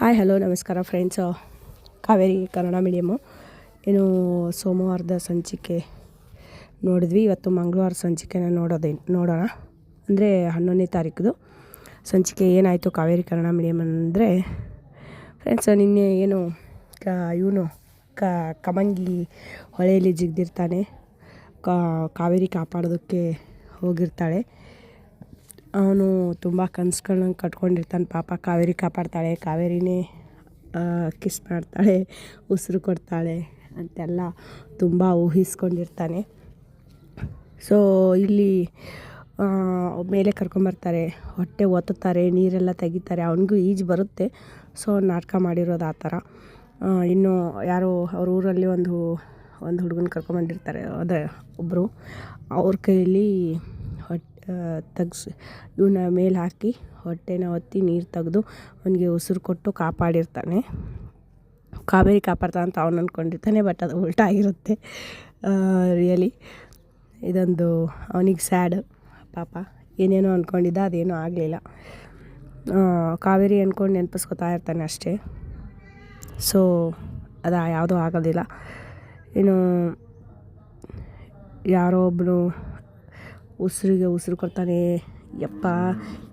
Hi hello ನಮಸ್ಕಾರ friends Kaveri Kannada medium ಏನು ಸೋಮವಾರದ ಸಂಚಿಕೆ ನೋಡಿದ್ವಿ. ಇವತ್ತು ಮಂಗಳವಾರ ಸಂಚಿಕೆನ ನೋಡೋದೇ, ನೋಡೋಣ. ಅಂದರೆ ಹನ್ನೊಂದನೇ ತಾರೀಕು ಸಂಚಿಕೆ ಏನಾಯಿತು ಕಾವೇರಿ ಕನ್ನಡ ಮೀಡಿಯಮ್ ಅಂದರೆ ಫ್ರೆಂಡ್ಸ್ ನಿನ್ನೆ ಏನು, ಕ, ಇವನು, ಕ ಕಮಂಗಿ ಹೊಳೆಯಲ್ಲಿ ಜಿಗ್ದಿರ್ತಾನೆ. ಕಾವೇರಿ ಕಾಪಾಡೋದಕ್ಕೆ ಹೋಗಿರ್ತಾಳೆ. ಅವನು ತುಂಬ ಕನ್ಸುಗಳನ್ನ ಕಟ್ಕೊಂಡಿರ್ತಾನೆ. ಪಾಪ ಕಾವೇರಿ ಕಾಪಾಡ್ತಾಳೆ, ಕಾವೇರಿನೇ ಕಿಸ್ ಮಾಡ್ತಾಳೆ, ಉಸಿರು ಕೊಡ್ತಾಳೆ ಅಂತೆಲ್ಲ ತುಂಬ ಊಹಿಸ್ಕೊಂಡಿರ್ತಾನೆ. ಸೊ ಇಲ್ಲಿ ಮೇಲೆ ಕರ್ಕೊಂಬರ್ತಾರೆ ಹೊಟ್ಟೆ ಒತ್ತುತ್ತಾರೆ, ನೀರೆಲ್ಲ ತೆಗಿತಾರೆ, ಅವನಿಗೂ ಈಜು ಬರುತ್ತೆ. ಸೊ ನಾಟಕ ಮಾಡಿರೋದು ಆ ಥರ. ಇನ್ನು ಯಾರೋ ಅವ್ರ ಊರಲ್ಲಿ ಒಂದು ಒಂದು ಹುಡುಗನ ಕರ್ಕೊಂಬಂದಿರ್ತಾರೆ ಅದೇ ಒಬ್ಬರು ಅವ್ರ ಕೈಯಲ್ಲಿ ತೆಗ್ಸಿ ಇವನ್ನ ಮೇಲೆ ಹಾಕಿ ಹೊಟ್ಟೆನ ಒತ್ತಿ ನೀರು ತೆಗೆದು ಅವನಿಗೆ ಉಸಿರು ಕೊಟ್ಟು ಕಾಪಾಡಿರ್ತಾನೆ. ಕಾವೇರಿ ಕಾಪಾಡ್ತಾ ಅಂತ ಅವನು ಅಂದ್ಕೊಂಡಿರ್ತಾನೆ ಬಟ್ ಅದು ಉಲ್ಟಾ ಆಗಿರುತ್ತೆ ರಿಯಲಿ ಇದೊಂದು ಅವನಿಗೆ ಸ್ಯಾಡ್ ಪಾಪ. ಏನೇನೋ ಅಂದ್ಕೊಂಡಿದ್ದ ಅದೇನೂ ಆಗಲಿಲ್ಲ. ಕಾವೇರಿ ಅಂದ್ಕೊಂಡು ನೆನಪಿಸ್ಕೊತಾ ಇರ್ತಾನೆ ಅಷ್ಟೇ. ಸೊ, ಅದು ಯಾವುದೂ ಆಗೋದಿಲ್ಲ. ಇನ್ನು ಯಾರೋ ಒಬ್ಬನು ಉಸಿರಿಗೆ ಉಸಿರು ಕೊಡ್ತಾನೆ, ಯಪ್ಪ,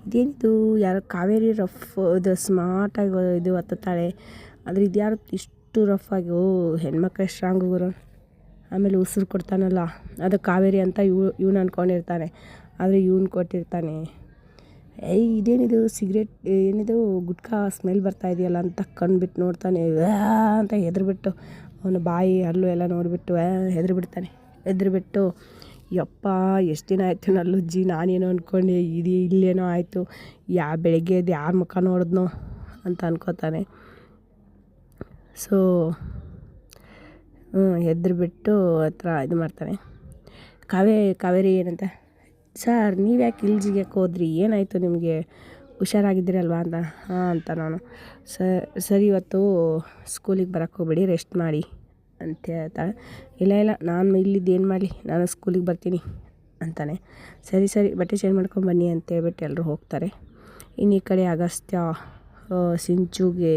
ಇದೇನಿದು? ಯಾರು ಕಾವೇರಿ ರಫ್ ಇದು ಸ್ಮಾರ್ಟಾಗಿ ಇದು ಹತ್ತುತ್ತಾಳೆ. ಆದರೆ ಇದ್ಯಾರು ಇಷ್ಟು ರಫ್ ಆಗಿ, ಓ, ಹೆಣ್ಮಕ್ಳು ಸ್ಟ್ರಾಂಗ್ ಗುರು. ಆಮೇಲೆ ಉಸಿರು ಕೊಡ್ತಾನಲ್ಲ, ಅದು ಕಾವೇರಿ ಅಂತ ಇವ್, ಇವ್ನು ಅಂದ್ಕೊಂಡಿರ್ತಾನೆ ಆದರೆ ಇವ್ನು ಕೊಟ್ಟಿರ್ತಾನೆ. ಏಯ್, ಇದೇನಿದು? ಸಿಗ್ರೆಟ್, ಏನಿದು? ಗುಟ್ಕಾ ಸ್ಮೆಲ್ ಬರ್ತಾ ಇದೆಯಲ್ಲ? ಅಂತ ಕಂಡುಬಿಟ್ಟು ನೋಡ್ತಾನೆ. ಅಂತ ಹೆದ್ರಿಬಿಟ್ಟು ಅವನ ಬಾಯಿ ಹಲ್ಲು ಎಲ್ಲ ನೋಡಿಬಿಟ್ಟು ಹೆದ್ರಿಬಿಡ್ತಾನೆ. ಹೆದ್ರುಬಿಟ್ಟು ಯಪ್ಪ, ಎಷ್ಟು ದಿನ ಆಯಿತು ನಲ್ಲುಜ್ಜಿ ನಾನೇನೋ ಅಂದ್ಕೊಂಡೆ ಇದು ಇಲ್ಲೇನೋ ಆಯಿತು. ಯಾ ಬೆಳಗ್ಗೆ ಎದ್ದು ಯಾರ ಮುಖ ನೋಡಿದ್ನೋ ಅಂತ ಅನ್ಕೋತಾನೆ. ಸೊ ಹ್ಞೂ ಎದ್ರುಬಿಟ್ಟು ಹತ್ರ ಇದು ಮಾಡ್ತಾನೆ. ಕಾವೇ, ಕಾವೇರಿ ಏನಂತ? ಸರ್, ನೀವು ಯಾಕೆ ಇಲ್ಜಿಗೆ ಹೋದ್ರಿ? ಏನಾಯಿತು ನಿಮಗೆ? ಹುಷಾರಾಗಿದ್ದೀರಲ್ವಾ ಅಂತ? ಹಾಂ, ಅಂತ ನಾನು. ಸರಿ, ಇವತ್ತು ಸ್ಕೂಲಿಗೆ ಬರೋಕ್ಕೆ ಹೋಗ್ಬೇಡಿ ರೆಸ್ಟ್ ಮಾಡಿ. ಅಂತ ಹೇಳ್ತಾಳೆ. ಇಲ್ಲ ಇಲ್ಲ, ನಾನು ಇಲ್ಲಿದ್ದು ಏನು ಮಾಡಲಿ? ನಾನು ಸ್ಕೂಲಿಗೆ ಬರ್ತೀನಿ ಅಂತಾನೆ. ಸರಿ ಸರಿ, ಬಟ್ಟೆ ಚೇಂಜ್ ಅಂತ ಹೇಳ್ಬಿಟ್ಟು ಎಲ್ಲರೂ ಹೋಗ್ತಾರೆ. ಇನ್ನು ಈ ಕಡೆ ಅಗಸ್ತ್ಯ ಸಿಂಚುಗೆ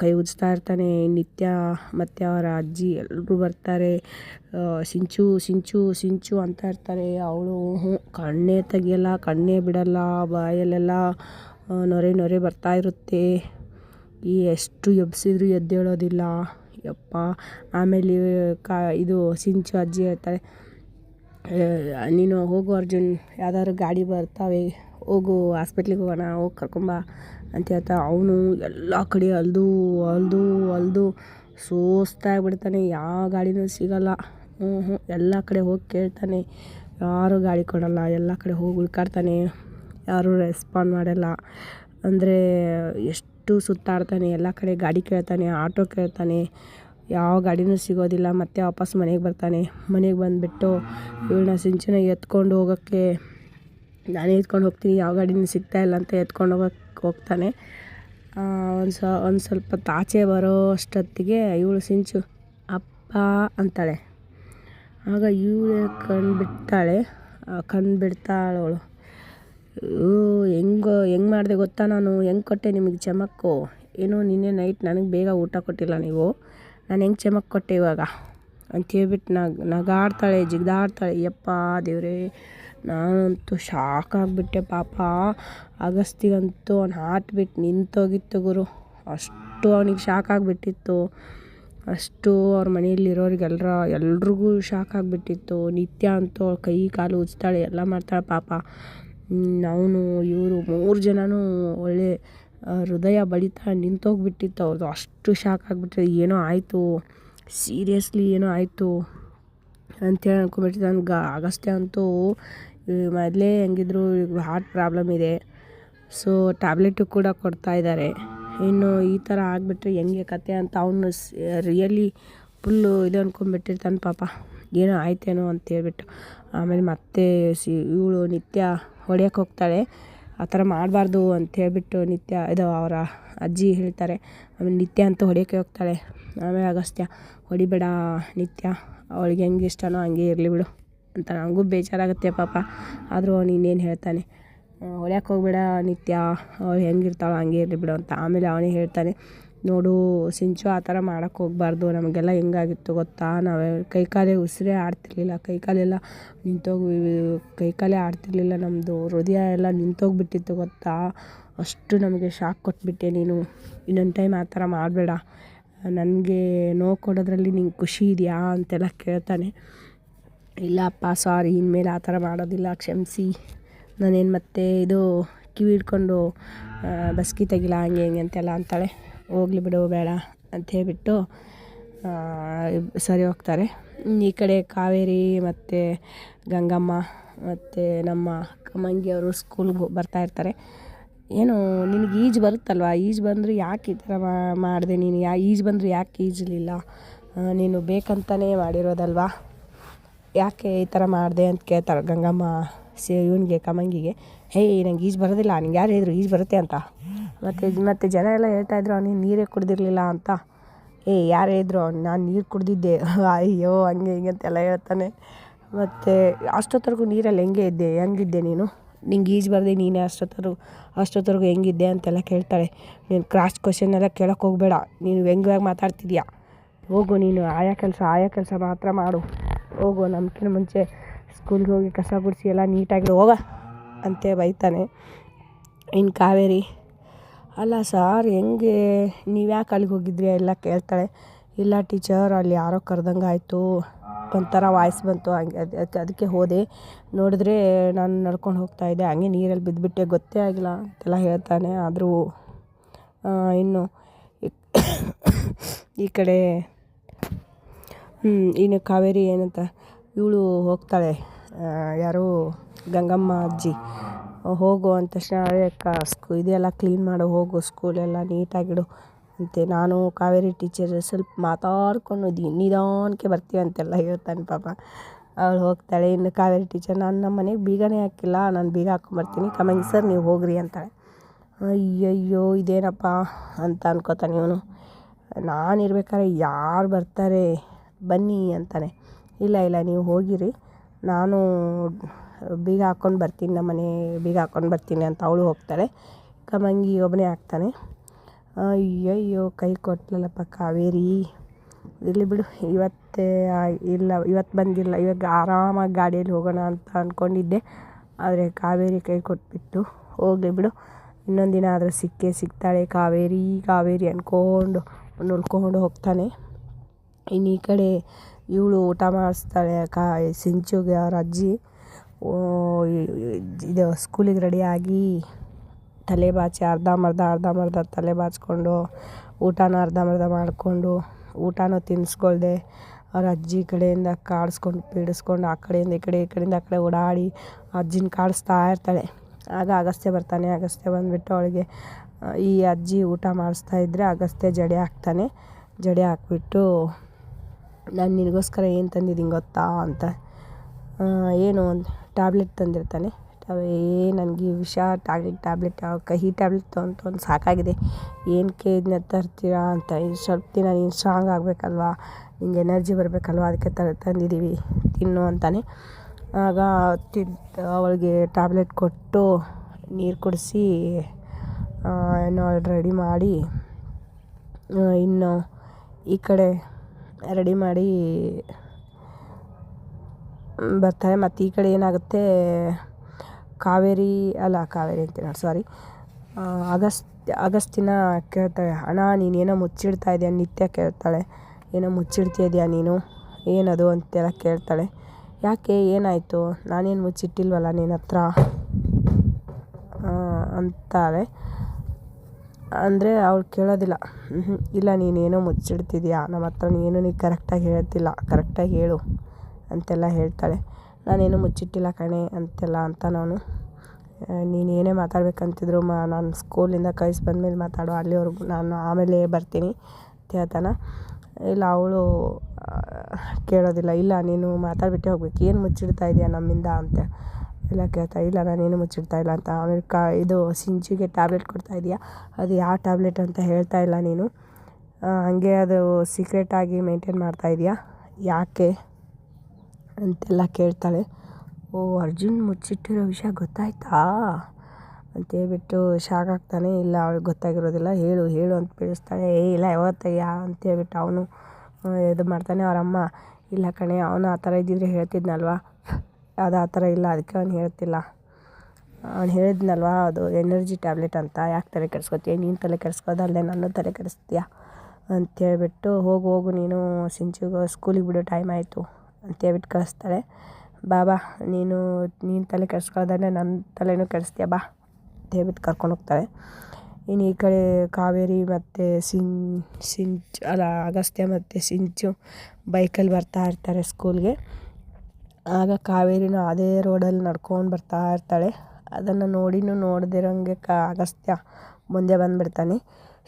ಕೈ ಉಜ್ತಾ ಇರ್ತಾನೆ. ನಿತ್ಯ, ಮತ್ತು ಅವರ ಅಜ್ಜಿ ಎಲ್ಲರೂ ಬರ್ತಾರೆ. ಸಿಂಚು ಸಿಂಚು ಸಿಂಚು ಅಂತ ಇರ್ತಾರೆ ಅವಳು ಕಣ್ಣೇ ತೆಗಿಯಲ್ಲ, ಕಣ್ಣೇ ಬಿಡಲ್ಲ, ಬಾಯಲ್ಲೆಲ್ಲ ನೊರೆ ನೊರೆ ಬರ್ತಾ ಇರುತ್ತೆ. ಈ ಎಷ್ಟು ಎಬ್ಸಿದ್ರು ಎದ್ದೇಳೋದಿಲ್ಲ. ಯಪ್ಪ, ಆಮೇಲೆ ಕಾ, ಇದು ಸಿಂಚು ಅಜ್ಜಿ ಹೇಳ್ತಾಳೆ ನೀನು ಹೋಗು ಅರ್ಜುನ್, ಯಾವ್ದಾದ್ರು ಗಾಡಿ ಬರ್ತಾವೆ, ಹೋಗು ಹಾಸ್ಪಿಟ್ಲಿಗೆ ಹೋಗೋಣ, ಹೋಗಿ ಕರ್ಕೊಂಬಾ ಅಂತ ಹೇಳ್ತಾ, ಅವನು ಎಲ್ಲ ಕಡೆ ಅಲ್ದು ಅಲ್ದು ಅಲ್ದು ಸುಸ್ತಾಗ್ಬಿಡ್ತಾನೆ ಯಾವ ಗಾಡಿನೂ ಸಿಗೋಲ್ಲ. ಹ್ಞೂ ಹ್ಞೂ ಎಲ್ಲ ಕಡೆ ಹೋಗಿ ಕೇಳ್ತಾನೆ, ಯಾರೂ ಗಾಡಿ ಕೊಡೋಲ್ಲ, ಎಲ್ಲ ಕಡೆ ಹೋಗಿ ಹುಡ್ಕಾಡ್ತಾನೆ ಯಾರೂ ರೆಸ್ಪಾಂಡ್ ಮಾಡಲ್ಲ. ಅಂದರೆ ಎಷ್ಟು ಸುತ್ತಾಡ್ತಾನೆ, ಎಲ್ಲ ಕಡೆ ಗಾಡಿ ಕೇಳ್ತಾನೆ, ಆಟೋ ಕೇಳ್ತಾನೆ, ಯಾವ ಗಾಡಿನೂ ಸಿಗೋದಿಲ್ಲ, ಮತ್ತೆ ವಾಪಸ್ ಮನೆಗೆ ಬರ್ತಾನೆ. ಮನೆಗೆ ಬಂದುಬಿಟ್ಟು ಇವಳನ್ನ ಸಿಂಚನ ಎತ್ಕೊಂಡು ಹೋಗೋಕ್ಕೆ, ನಾನೇ ಎತ್ಕೊಂಡು ಹೋಗ್ತೀನಿ, ಯಾವ ಗಾಡಿನೂ ಸಿಗ್ತಾಯಿಲ್ಲ ಅಂತ ಎತ್ಕೊಂಡು ಹೋಗೋಕ್ಕೆ ಹೋಗ್ತಾನೆ. ಒಂದು ಸ, ಒಂದು ಸ್ವಲ್ಪ ತಾಚೆ ಬರೋ ಅಷ್ಟೊತ್ತಿಗೆ ಇವಳು ಸಿಂಚು, ಅಪ್ಪ ಅಂತಾಳೆ. ಆಗ ಇವಳು ಕಣ್ಣು ಬಿಡ್ತಾಳೆ ಹೆಂಗೋ, ಹೆಂಗ್ ಮಾಡಿದೆ ಗೊತ್ತಾ ನಾನು? ಹೆಂಗೆ ಕೊಟ್ಟೆ ನಿಮಗೆ ಚಮಕ್ಕು ಏನೋ ನಿನ್ನೆ ನೈಟ್ ನನಗೆ ಬೇಗ ಊಟ ಕೊಟ್ಟಿಲ್ಲ ನೀವು. ನಾನು ಹೆಂಗೆ ಚಮಕ್ ಕೊಟ್ಟೆ ಇವಾಗ? ಅಂತೇಳ್ಬಿಟ್ಟು ನಗ, ನಗಾಡ್ತಾಳೆ, ಜಿಗಿದಾಡ್ತಾಳೆ. ಯಪ್ಪ ದೇವರೇ, ನಾನಂತೂ ಶಾಕ್ ಆಗಿಬಿಟ್ಟೆ ಪಾಪ. ಅಗಸ್ತಿಗಂತೂ ಅವ್ನು ಹಾಟ್ಬಿಟ್ಟು ನಿಂತೋಗಿತ್ತು ಗುರು. ಅಷ್ಟು ಅವನಿಗೆ ಶಾಕ್ ಆಗಿಬಿಟ್ಟಿತ್ತು. ಅಷ್ಟು ಅವ್ರ ಮನೆಯಲ್ಲಿರೋರಿಗೆಲ್ಲರ ಎಲ್ರಿಗೂ ಶಾಕ್ ಆಗಿಬಿಟ್ಟಿತ್ತು. ನಿತ್ಯ ಅಂತೂ ಕೈ, ಕಾಲು ಉಜ್ತಾಳೆ, ಎಲ್ಲ ಮಾಡ್ತಾಳೆ ಪಾಪ. ಅವನು ಇವರು ಮೂರು ಜನನೂ ಒಳ್ಳೆ ಹೃದಯ ಬಡಿತ ನಿಂತೋಗ್ಬಿಟ್ಟಿತ್ತು. ಅವ್ರದ್ದು ಅಷ್ಟು ಶಾಕ್ ಆಗಿಬಿಟ್ರೆ ಏನೋ ಆಯಿತು. ಸೀರಿಯಸ್ಲಿ ಏನೋ ಆಯಿತು ಅಂತೇಳಿ ಅನ್ಕೊಂಬಿಟ್ಟಿದ್ದೆ ನನ್ಗೆ ಆಗಸ್ಟೇ ಅಂತೂ ಮೊದಲೇ ಹೆಂಗಿದ್ರು ಹಾರ್ಟ್ ಪ್ರಾಬ್ಲಮ್ ಇದೆ. ಸೊ ಟ್ಯಾಬ್ಲೆಟು ಕೂಡ ಕೊಡ್ತಾ ಇದ್ದಾರೆ ಇನ್ನು ಈ ಥರ ಆಗಿಬಿಟ್ರೆ ಹೆಂಗೆ ಕತೆ ಅಂತ ಅವನು ರಿಯಲಿ ಫುಲ್ಲು ಇದು ಅಂದ್ಕೊಂಬಿಟ್ಟಿರ್ತಾನೆ ಪಾಪ. ಏನೋ ಆಯ್ತೇನೋ ಅಂತೇಳ್ಬಿಟ್ಟು ಆಮೇಲೆ ಮತ್ತೆ ಸಿ, ಇವಳು ನಿತ್ಯ ಹೊಡೆಯೋಕೆ ಹೋಗ್ತಾಳೆ. ಆ ಥರ ಮಾಡಬಾರ್ದು ಅಂತ ಹೇಳಿಬಿಟ್ಟು ನಿತ್ಯ, ಇದು ಅವರ ಅಜ್ಜಿ ಹೇಳ್ತಾರೆ. ಆಮೇಲೆ ನಿತ್ಯ ಅಂತೂ ಹೊಡಿಯೋಕ್ಕೆ ಹೋಗ್ತಾಳೆ. ಆಮೇಲೆ ಅಗಸ್ತ್ಯ, ಹೊಡಿಬೇಡ ನಿತ್ಯ, ಅವಳಿಗೆ ಹೆಂಗೆ ಇಷ್ಟನೋ ಹಂಗೆ ಇರಲಿ ಬಿಡು ಅಂತ. ನನಗೂ ಬೇಜಾರಾಗುತ್ತೆ ಪಾಪ. ಆದರೂ ಅವನು ಇನ್ನೇನು ಹೇಳ್ತಾನೆ, ಹೊಡಿಯೋಕೆ ಹೋಗ್ಬೇಡ ನಿತ್ಯ, ಅವಳು ಹೆಂಗಿರ್ತಾಳೋ ಹಂಗೆ ಇರಲಿ ಬಿಡು ಅಂತ. ಆಮೇಲೆ ಅವನೇ ಹೇಳ್ತಾನೆ ನೋಡು, ಸಿಂಚು ಆ ಥರ ಮಾಡಕ್ಕೆ ಹೋಗ್ಬಾರ್ದು. ನಮಗೆಲ್ಲ ಹೆಂಗಾಗಿತ್ತು ಗೊತ್ತಾ? ನಾವು ಕೈ ಕಾಲೇ ಉಸಿರೇ ಆಡ್ತಿರ್ಲಿಲ್ಲ. ಕೈ ಕಾಲೆಲ್ಲ ನಿಂತೋಗಿ ಕೈ ಕಾಲೇ ಆಡ್ತಿರ್ಲಿಲ್ಲ ನಮ್ಮದು ಹೃದಯ ಎಲ್ಲ ನಿಂತೋಗ್ಬಿಟ್ಟಿತ್ತು ಗೊತ್ತಾ? ಅಷ್ಟು ನಮಗೆ ಶಾಕ್ ಕೊಟ್ಬಿಟ್ಟೆ ನೀನು. ಇನ್ನೊಂದು ಟೈಮ್ ಆ ಥರ ಮಾಡಬೇಡ. ನನಗೆ ನೋವು ಕೊಡೋದ್ರಲ್ಲಿ ನಿಂಗೆ ಖುಷಿ ಇದೆಯಾ ಅಂತೆಲ್ಲ ಕೇಳ್ತಾನೆ. ಇಲ್ಲಪ್ಪ ಸಾರಿ. ಇನ್ಮೇಲೆ ಆ ಥರ ಮಾಡೋದಿಲ್ಲ. ಕ್ಷಮಿಸಿ. ನಾನೇನು ಮತ್ತೆ ಇದು ಕಿವಿ ಹಿಡ್ಕೊಂಡು ಬಸ್ಕಿ ತೆಗಿಲ್ಲ ಹಂಗೆ, ಹಿಂಗೆ ಅಂತೆಲ್ಲ ಅಂತಾಳೆ. ಹೋಗ್ಲಿ ಬಿಡು, ಬೇಡ ಅಂತ ಹೇಳಿಬಿಟ್ಟು ಸರಿ ಹೋಗ್ತಾರೆ. ಈ ಕಡೆ ಕಾವೇರಿ ಮತ್ತು ಗಂಗಮ್ಮ ಮತ್ತು ನಮ್ಮ ಕಮ್ಮಂಗಿ ಅವರು ಸ್ಕೂಲ್ಗೆ ಬರ್ತಾ ಇರ್ತಾರೆ. ಏನು, ನಿನಗೆ ಈಜು ಬರುತ್ತಲ್ವ? ಈಜು ಬಂದರೆ ಯಾಕೆ ಈ ಥರ ಮಾಡಿದೆ ನೀನು? ಯಾ, ಈಜು ಬಂದರೂ ಯಾಕೆ ಈಜಲಿಲ್ಲ? ನೀನು ಬೇಕಂತಲೇ ಮಾಡಿರೋದಲ್ವಾ? ಯಾಕೆ ಈ ಥರ ಮಾಡಿದೆ ಅಂತ ಕೇಳ್ತಾರೆ ಗಂಗಮ್ಮ. ಸಿ ಇವನಿಗೆ, ಕಮಂಗಿಗೆ ಹೇ ನಂಗೆ ಈಜು ಬರೋದಿಲ್ಲ, ನಿಂಗೆ ಯಾರು ಹೇಳಿದ್ರು ಈಜು ಬರುತ್ತೆ ಅಂತ? ಮತ್ತು ಮತ್ತು ಜನ ಎಲ್ಲ ಹೇಳ್ತಾಯಿದ್ರು ಅವನಿಗೆ ನೀರೇ ಕುಡ್ದಿರಲಿಲ್ಲ ಅಂತ. ಏ, ಯಾರು ಹೇಳಿದ್ರು? ನಾನು ನೀರು ಕುಡ್ದಿದ್ದೆ. ಅಯ್ಯೋ, ಹಂಗೆ ಹಿಂಗೆ ಅಂತೆಲ್ಲ ಹೇಳ್ತಾನೆ. ಮತ್ತು ಅಷ್ಟೊತ್ತರೆಗೂ ನೀರಲ್ಲಿ ಹೆಂಗೆ ಇದ್ದೆ? ಹೆಂಗಿದ್ದೆ ನೀನು? ನಿಂಗೆ ಈಜು ಬರದೆ ನೀನೇ ಅಷ್ಟೊತ್ತರೆಗೂ ಅಷ್ಟೊತ್ತರೆಗೂ ಹೆಂಗಿದ್ದೆ? ಅಂತೆಲ್ಲ ಕೇಳ್ತಾಳೆ. ನೀನು ಕ್ರಾಸ್ ಕ್ವಶನ್ ಎಲ್ಲ ಕೇಳೋಕೆ ಹೋಗಬೇಡ. ನೀನು ವ್ಯಂಗ್ಯವಾಗಿ ಮಾತಾಡ್ತಿದ್ಯಾ? ಹೋಗು ನೀನು, ಆಯಾ ಕೆಲಸ ಆಯಾ ಕೆಲಸ ಮಾತ್ರ ಮಾಡು. ಹೋಗು ನಮ್ಕಿನ ಮುಂಚೆ ಸ್ಕೂಲ್ಗೆ ಹೋಗಿ ಕಸ ಗುಡಿಸಿ ಎಲ್ಲ ನೀಟಾಗಿ ಹೋಗ ಅಂತ ಬೈತಾನೆ. ಇನ್ನು ಕಾವೇರಿ. ಅಲ್ಲ ಸಾರ್, ಹೆಂಗೆ? ನೀವು ಯಾಕೆ ಅಲ್ಲಿಗೆ ಹೋಗಿದ್ರಿ? ಎಲ್ಲ ಕೇಳ್ತಾಳೆ. ಇಲ್ಲ ಟೀಚರ್, ಅಲ್ಲಿ ಯಾರೋ ಕರೆದಂಗೆ ಆಯಿತು. ಒಂಥರ ವಾಯ್ಸ್ ಬಂತು. ಹಂಗೆ ಅದಕ್ಕೆ ಅದಕ್ಕೆ ಹೋದೆ. ನೋಡಿದ್ರೆ ನಾನು ನಡ್ಕೊಂಡು ಹೋಗ್ತಾಯಿದ್ದೆ ಹಂಗೆ ನೀರಲ್ಲಿ ಬಿದ್ದುಬಿಟ್ಟೆ ಗೊತ್ತೇ ಆಗಿಲ್ಲ ಅಂತೆಲ್ಲ ಹೇಳ್ತಾನೆ. ಆದರೂ ಇನ್ನು ಈ ಕಡೆ ಇನ್ನು ಕಾವೇರಿ ಏನಂತ? ಇವಳು ಹೋಗ್ತಾಳೆ ಯಾರು ಗಂಗಮ್ಮ ಅಜ್ಜಿ. ಹೋಗು ಅಂದ ತಕ್ಷಣ ಅಕ್ಕ ಸ್ಕೂ, ಇದೆಲ್ಲ ಕ್ಲೀನ್ ಮಾಡು, ಹೋಗು ಸ್ಕೂಲೆಲ್ಲ ನೀಟಾಗಿಡು ಅಂತೆ. ನಾನು ಕಾವೇರಿ ಟೀಚರ್ ಸ್ವಲ್ಪ ಮಾತಾಡ್ಕೊಂಡು ನಿಧಾನಕ್ಕೆ ಬರ್ತೀವಿ ಅಂತೆಲ್ಲ ಹೇಳ್ತಾನೆ ಪಾಪ. ಅವಳು ಹೋಗ್ತಾಳೆ, ಇನ್ನು ಕಾವೇರಿ ಟೀಚರ್ ನಾನು ನಮ್ಮ ಮನೆಗೆ ಬೀಗನೇ ಹಾಕಿಲ್ಲ, ನಾನು ಬೀಗ ಹಾಕ್ಕೊಂಬರ್ತೀನಿ ಕಮಂಗ್ ಸರ್, ನೀವು ಹೋಗ್ರಿ ಅಂತಾಳೆ. ಅಯ್ಯಯ್ಯೋ, ಇದೇನಪ್ಪ ಅಂತ ಅನ್ಕೋತಾನೆ ಇವನು. ನಾನು ಇರ್ಬೇಕಾದ್ರೆ ಯಾರು ಬರ್ತಾರೆ, ಬನ್ನಿ ಅಂತಾನೆ. ಇಲ್ಲ ಇಲ್ಲ, ನೀವು ಹೋಗಿರಿ. ನಾನು ಬೀಗ ಹಾಕ್ಕೊಂಡು ಬರ್ತೀನಿ, ನಮ್ಮ ಮನೆ ಬೀಗ ಹಾಕ್ಕೊಂಡು ಬರ್ತೀನಿ ಅಂತ ಅವಳು ಹೋಗ್ತಾಳೆ. ಕಮಂಗಿ ಒಬ್ಬನೇ ಆಗ್ತಾನೆ ಅಯ್ಯಯ್ಯೋ, ಕೈ ಕೊಟ್ಲಲ್ಲಪ್ಪ ಕಾವೇರಿ. ಇಲ್ಲಿ ಬಿಡು, ಇವತ್ತೇ ಇಲ್ಲ, ಇವತ್ತು ಬಂದಿಲ್ಲ. ಇವಾಗ ಆರಾಮಾಗಿ ಗಾಡಿಯಲ್ಲಿ ಹೋಗೋಣ ಅಂತ ಅಂದ್ಕೊಂಡಿದ್ದೆ ಆದರೆ ಕಾವೇರಿ ಕೈ ಕೊಟ್ಬಿಟ್ಟು ಹೋಗಲಿ ಬಿಡು. ಇನ್ನೊಂದು ದಿನ ಆದರೂ ಸಿಕ್ಕೇ ಸಿಗ್ತಾಳೆ ಕಾವೇರಿ ಕಾವೇರಿ ಅಂದ್ಕೊಂಡು ಉಳ್ಕೊಂಡು ಹೋಗ್ತಾನೆ. ಇನ್ನು ಈ ಕಡೆ ಇವಳು ಊಟ ಮಾಡಿಸ್ತಾಳೆ ಕಾ ಸಿಂಚುಗೆ ಅವ್ರ ಅಜ್ಜಿ. ಇದು ಸ್ಕೂಲಿಗೆ ರೆಡಿಯಾಗಿ ತಲೆ ಬಾಚಿ ಅರ್ಧಂಬರ್ಧ ಅರ್ಧಂಬರ್ಧ ತಲೆ ಬಾಚಿಕೊಂಡು, ಊಟನ ಅರ್ಧಂಬರ್ಧ ಮಾಡಿಕೊಂಡು, ಊಟನೂ ತಿನ್ನಿಸ್ಕೊಳ್ದೆ ಅವ್ರ ಅಜ್ಜಿ ಕಡೆಯಿಂದ ಕಾಡಿಸ್ಕೊಂಡು, ಪೀಡಿಸ್ಕೊಂಡು, ಆ ಕಡೆಯಿಂದ, ಈ ಕಡೆ, ಈ ಕಡೆಯಿಂದ, ಆ ಕಡೆ ಓಡಾಡಿ ಅಜ್ಜಿನ ಕಾಡಿಸ್ತಾ ಇರ್ತಾಳೆ. ಆಗ ಅಗಸ್ತ್ಯ ಬರ್ತಾನೆ, ಅಗಸ್ತ್ಯ ಬಂದುಬಿಟ್ಟು ಅವಳಿಗೆ ಈ ಅಜ್ಜಿ ಊಟ ಮಾಡಿಸ್ತಾ ಇದ್ದರೆ ಅಗಸ್ತ್ಯ ಜಡೆ ಹಾಕ್ತಾನೆ. ಜಡೆ ಹಾಕ್ಬಿಟ್ಟು ನಾನು ನಿನಗೋಸ್ಕರ ಏನು ತಂದಿದ್ದೀನಿ ಗೊತ್ತಾ ಅಂತ. ಏನು ಒಂದು ಟ್ಯಾಬ್ಲೆಟ್ ತಂದಿರ್ತಾನೆ. ಏ, ನನಗೆ ವಿಷ ಟ್ಯಾಬ್ಲೆಟ್ ಟ್ಯಾಬ್ಲೆಟ್ ಕಹಿ ಟ್ಯಾಬ್ಲೆಟ್ ತೊಗೊಂಡು ಒಂದು ಸಾಕಾಗಿದೆ. ಏನಕ್ಕೆ ಇದನ್ನ ತರ್ತೀರಾ ಅಂತ. ಇನ್ನು ಸ್ವಲ್ಪ ದಿನ ನೀನು ಸ್ಟ್ರಾಂಗ್ ಆಗಬೇಕಲ್ವಾ? ನಿಂಗೆ ಎನರ್ಜಿ ಬರಬೇಕಲ್ವ? ಅದಕ್ಕೆ ತರ ತಂದಿದ್ದೀವಿ. ತಿನ್ನು ಅಂತಾನೆ. ಆಗ ತಿನ್, ಅವಳಿಗೆ ಟ್ಯಾಬ್ಲೆಟ್ ಕೊಟ್ಟು ನೀರು ಕುಡಿಸಿ ಏನೋ ರೆಡಿ ಮಾಡಿ ಇನ್ನು ಈ ಕಡೆ ರೆಡಿ ಮಾಡಿ ಬರ್ತಾರೆ. ಮತ್ತು ಈ ಕಡೆ ಏನಾಗುತ್ತೆ? ಕಾವೇರಿ ಅಲ್ಲ, ಕಾವೇರಿ ಅಂತೀನಿ ಸಾರಿ ಆಗಸ್ಟ್ ಅಗಸ್ತಿನ ಕೇಳ್ತಾಳೆ, ಅಣ್ಣ ನೀನೇನೋ ಮುಚ್ಚಿಡ್ತಾ ಇದೆಯಾ? ನಿತ್ಯ ಕೇಳ್ತಾಳೆ, ಏನೋ ಮುಚ್ಚಿಡ್ತಿದೆಯಾ ನೀನು? ಏನದು? ಅಂತೆಲ್ಲ ಕೇಳ್ತಾಳೆ. ಯಾಕೆ? ಏನಾಯಿತು? ನಾನೇನು ಮುಚ್ಚಿಟ್ಟಿಲ್ವಲ್ಲ ನಿನ್ನ ಹತ್ರ? ಅಂತಾಳೆ. ಅಂದರೆ ಅವ್ಳು ಕೇಳೋದಿಲ್ಲ. ಇಲ್ಲ, ನೀನೇನೋ ಮುಚ್ಚಿಡ್ತಿದ್ಯಾ? ನಮ್ಮ ಹತ್ರ ನೀನು ನೀನು ಕರೆಕ್ಟಾಗಿ ಹೇಳ್ತಿಲ್ಲ. ಕರೆಕ್ಟಾಗಿ ಹೇಳು ಅಂತೆಲ್ಲ ಹೇಳ್ತಾಳೆ. ನಾನೇನು ಮುಚ್ಚಿಟ್ಟಿಲ್ಲ ಕಣೆ ಅಂತೆಲ್ಲ ಅಂತ ನಾನು ನೀನು ಏನೇ ಮಾತಾಡ್ಬೇಕಂತಿದ್ರು ಮಾ, ನಾನು ಸ್ಕೂಲಿಂದ ಕಳಿಸಿ ಬಂದಮೇಲೆ ಮಾತಾಡು. ಅಲ್ಲಿವರೆಗೂ ನಾನು ಆಮೇಲೆ ಬರ್ತೀನಿ ಅಂತ ಹೇಳ್ತಾನೆ ಇಲ್ಲ, ಅವಳು ಕೇಳೋದಿಲ್ಲ. ಇಲ್ಲ, ನೀನು ಮಾತಾಡ್ಬಿಟ್ಟೇ ಹೋಗ್ಬೇಕು. ಏನು ಮುಚ್ಚಿಡ್ತಾ ಇದೆಯಾ ನಮ್ಮಿಂದ? ಅಂತ ಎಲ್ಲ ಕೇಳ್ತಾ ಇಲ್ಲ ನಾನೇನು ಮುಚ್ಚಿಡ್ತಾ ಇಲ್ಲ ಅಂತ ಆಮೇಲೆ ಕ ಇದು ಸಿಂಚಿಗೆ ಟ್ಯಾಬ್ಲೆಟ್ ಕೊಡ್ತಾ ಇದೆಯಾ? ಅದು ಯಾವ ಟ್ಯಾಬ್ಲೆಟ್ ಅಂತ ಹೇಳ್ತಾ ಇಲ್ಲ ನೀನು. ಹಾಗೆ ಅದು ಸೀಕ್ರೆಟಾಗಿ ಮೇಂಟೈನ್ ಮಾಡ್ತಾ ಇದೆಯಾ? ಯಾಕೆ ಅಂತೆಲ್ಲ ಕೇಳ್ತಾಳೆ. ಓ, ಅರ್ಜುನ್ ಮುಚ್ಚಿಟ್ಟಿರೋ ವಿಷಯ ಗೊತ್ತಾಯ್ತಾ? ಅಂತ ಹೇಳಿಬಿಟ್ಟು ಶಾಕ್ ಆಗ್ತಾನೆ. ಇಲ್ಲ, ಅವಳಿಗೆ ಗೊತ್ತಾಗಿರೋದಿಲ್ಲ. ಹೇಳು ಹೇಳು ಅಂತ ಬೀಳಿಸ್ತಾಳೆ. ಏ, ಇಲ್ಲ, ಯಾವತ್ತಯ್ಯ? ಅಂತ ಹೇಳ್ಬಿಟ್ಟು ಅವನು ಇದು ಮಾಡ್ತಾನೆ. ಅವರಮ್ಮ ಇಲ್ಲ ಕಣೆ, ಅವನು ಆ ಥರ ಇದ್ದಿದ್ರೆ ಹೇಳ್ತಿದ್ನಲ್ವ? ಅದು ಆ ಥರ ಇಲ್ಲ, ಅದಕ್ಕೆ ಅವ್ನು ಹೇಳ್ತಿಲ್ಲ. ಅವ್ನು ಹೇಳಿದ್ನಲ್ವಾ, ಅದು ಎನರ್ಜಿ ಟ್ಯಾಬ್ಲೆಟ್ ಅಂತ, ಯಾಕೆ ತಲೆ ಕೆಡಿಸ್ಕೊತೀಯ, ನೀನು ತಲೆ ಕೆಡಿಸ್ಕೋದಲ್ಲದೆ ನನ್ನ ತಲೆ ಕೆಡಿಸ್ತೀಯ ಅಂತೇಳ್ಬಿಟ್ಟು ಹೋಗು ಹೋಗು, ನೀನು ಸಿಂಚಿಗೆ ಸ್ಕೂಲಿಗೆ ಬಿಡೋ ಟೈಮ್ ಆಯಿತು ಅಂತೇಳ್ಬಿಟ್ಟು ಕಳಿಸ್ತಾಳೆ ಬಾಬಾ, ನೀನು ನೀನು ತಲೆ ಕೆಡಿಸ್ಕೊಳ್ದೆ ನನ್ನ ತಲೆನೂ ಕೆಡಿಸ್ತೀಯ, ಬಾ ಅಂತೇಳ್ಬಿಟ್ಟು ಕರ್ಕೊಂಡು ಹೋಗ್ತಾಳೆ ಇನ್ನು ಈ ಕಡೆ ಕಾವೇರಿ ಮತ್ತು ಸಿಂ, ಸಿಂಚು, ಅಲ್ಲ ಅಗಸ್ತ್ಯ ಮತ್ತು ಸಿಂಚು ಬೈಕಲ್ಲಿ ಬರ್ತಾ ಇರ್ತಾರೆ ಸ್ಕೂಲ್ಗೆ ಆಗ ಕಾವೇರಿನೂ ಅದೇ ರೋಡಲ್ಲಿ ನಡ್ಕೊಂಡು ಬರ್ತಾ ಇರ್ತಾಳೆ. ಅದನ್ನು ನೋಡಿನೂ ನೋಡ್ದಿರಂಗೆ ಕ ಅಗಸ್ತ್ಯ ಮುಂದೆ ಬಂದುಬಿಡ್ತಾನೆ.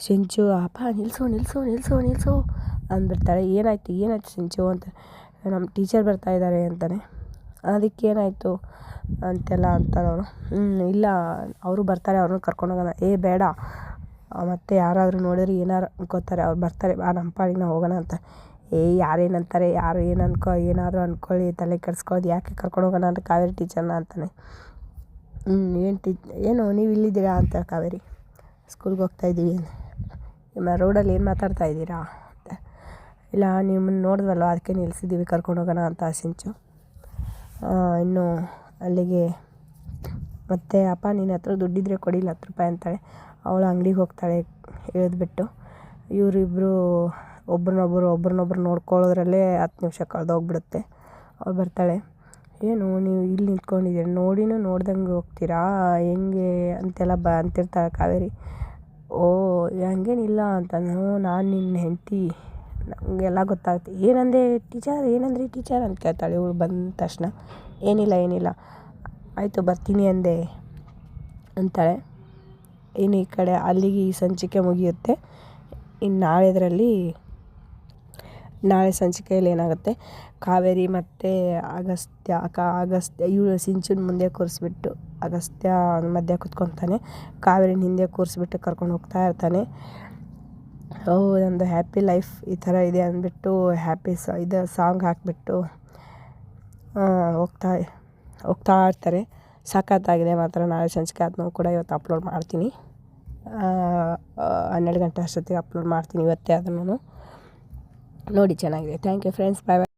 ಸಿಂಚು ಅಪ್ಪ ನಿಲ್ಲಿಸು ನಿಲ್ಲಿಸು ನಿಲ್ಲಿಸು ನಿಲ್ಲಿಸು ಅಂದ್ಬಿಡ್ತಾಳೆ. ಏನಾಯಿತು, ಏನಾಯ್ತು ಸಿಂಚು ಅಂತ ನಮ್ಮ ಟೀಚರ್ ಬರ್ತಾ ಇದ್ದಾರೆ ಅಂತಾನೆ. ಅದಕ್ಕೇನಾಯಿತು? ಅಂತೆಲ್ಲ ಅಂತಾನೆ ಅವನು ಹ್ಞೂ ಇಲ್ಲ, ಅವರು ಬರ್ತಾರೆ, ಅವ್ರನ್ನ ಕರ್ಕೊಂಡು ಹೋಗೋಣ. ಏ, ಬೇಡ, ಮತ್ತು ಯಾರಾದರೂ ನೋಡಿದ್ರೆ ಏನಾರು ಅನ್ಕೋತಾರೆ ಅವ್ರು ಬರ್ತಾರೆ, ಬಾ, ನಮ್ಮ ಪಾಡಿಗೆ ನಾವು ಹೋಗೋಣ, ಅಂತ. ಏ ಯಾರೇನು ಅಂತಾರೆ ಯಾರು ಏನು ಅನ್ಕೋ ಏನಾದರೂ ಅಂದ್ಕೊಳ್ಳಿ ತಲೆ ಕೆಡ್ಸ್ಕೊಳ್ಳೋದು ಯಾಕೆ ಕರ್ಕೊಂಡು ಹೋಗೋಣ ಅಂತ ಕಾವೇರಿ ಟೀಚರ್ನ ಅಂತಾನೆ. ಹ್ಞೂ ಏನು ಟೀ ಏನು ನೀವು ಇಲ್ಲಿದ್ದೀರಾ ಅಂತ ಕಾವೇರಿ ಸ್ಕೂಲ್ಗೆ ಹೋಗ್ತಾ ಇದ್ದೀವಿ ನಿಮ್ಮ ರೋಡಲ್ಲಿ ಏನು ಮಾತಾಡ್ತಾ ಇದ್ದೀರಾ ಅಂತ. ಇಲ್ಲ, ನಿಮ್ಮನ್ನು ನೋಡಿದ್ವಲ್ವ, ಅದಕ್ಕೆ ನಿಲ್ಲಿಸಿದ್ದೀವಿ ಕರ್ಕೊಂಡು ಹೋಗೋಣ ಅಂತ ಸಿಂಚು ಇನ್ನು ಅಲ್ಲಿಗೆ ಮತ್ತು ಅಪ್ಪ, ನಿನ್ನ ಹತ್ರ ದುಡ್ಡಿದ್ರೆ ಕೊಡಿಲ್ಲ, ಹತ್ತು ರೂಪಾಯಿ ಅಂತಾಳೆ. ಅವಳು ಅಂಗಡಿಗೆ ಹೋಗ್ತಾಳೆ ಇಳಿದ್ಬಿಟ್ಟು ಇವರಿಬ್ಬರು ಒಬ್ರನ್ನೊಬ್ಬರು ಒಬ್ರನ್ನೊಬ್ರು ನೋಡ್ಕೊಳ್ಳೋದ್ರಲ್ಲೇ ಹತ್ತು ನಿಮಿಷ ಕಳೆದೋಗ್ಬಿಡುತ್ತೆ ಅವಳು ಬರ್ತಾಳೆ, ಏನು ನೀವು ಇಲ್ಲಿ ನಿಂತ್ಕೊಂಡಿದ್ದೀರ? ನೋಡಿನೂ ನೋಡ್ದಂಗೆ ಹೋಗ್ತೀರಾ? ಹೆಂಗೆ? ಅಂತೆಲ್ಲ ಬ, ಅಂತಿರ್ತಾಳೆ ಕಾವೇರಿ. ಓ, ಹಂಗೇನಿಲ್ಲ ಅಂತಂದು ನಾನು ನಿನ್ನ ಹೆಂಡತಿ. ನಮಗೆಲ್ಲ ಗೊತ್ತಾಗುತ್ತೆ. ಏನಂದೆ ಟೀಚರ್? ಏನಂದ್ರಿ ಟೀಚರ್? ಅಂತ ಕೇಳ್ತಾಳೆ. ಇವಳು ಬಂದ ತಕ್ಷಣ, ಏನಿಲ್ಲ ಏನಿಲ್ಲ. ಆಯಿತು, ಬರ್ತೀನಿ ಅಂದೆ. ಅಂತಾಳೆ. ಇನ್ನು ಈ ಕಡೆ ಅಲ್ಲಿಗೆ ಈ ಸಂಚಿಕೆ ಮುಗಿಯುತ್ತೆ. ಇನ್ನು ನಾಳೆದರಲ್ಲಿ ನಾಳೆ ಸಂಚಿಕೆಯಲ್ಲಿ ಏನಾಗುತ್ತೆ? ಕಾವೇರಿ ಮತ್ತು ಅಗಸ್ತ್ಯ ಕಾ ಅಗಸ್ತ್ಯ, ಇವಳು ಸಿಂಚಿನ ಮುಂದೆ ಕೂರಿಸ್ಬಿಟ್ಟು ಅಗಸ್ತ್ಯ ಮಧ್ಯೆ ಕುತ್ಕೊತಾನೆ. ಕಾವೇರಿನ ಹಿಂದೆ ಕೂರಿಸ್ಬಿಟ್ಟು ಕರ್ಕೊಂಡು ಹೋಗ್ತಾ ಇರ್ತಾನೆ. ಓ ಒಂದು ಹ್ಯಾಪಿ ಲೈಫ್ ಈ ಥರ ಇದೆ ಅಂದ್ಬಿಟ್ಟು ಹ್ಯಾಪಿ ಸ, ಇದು ಸಾಂಗ್ ಹಾಕಿಬಿಟ್ಟು ಹೋಗ್ತಾ ಹೋಗ್ತಾ ಇರ್ತಾರೆ. ಸಖತ್ತಾಗಿದೆ ಮಾತ್ರ. ನಾಳೆ ಸಂಚಿಕೆ ಅದನ್ನು ಕೂಡ ಇವತ್ತು ಅಪ್ಲೋಡ್ ಮಾಡ್ತೀನಿ. ಹನ್ನೆರಡು ಗಂಟೆ ಅಷ್ಟೊತ್ತಿಗೆ ಅಪ್ಲೋಡ್ ಮಾಡ್ತೀನಿ ಇವತ್ತೇ ಅದನ್ನು ನೋಡಿ ಚೆನ್ನಾಗಿದೆ. Thank you friends bye bye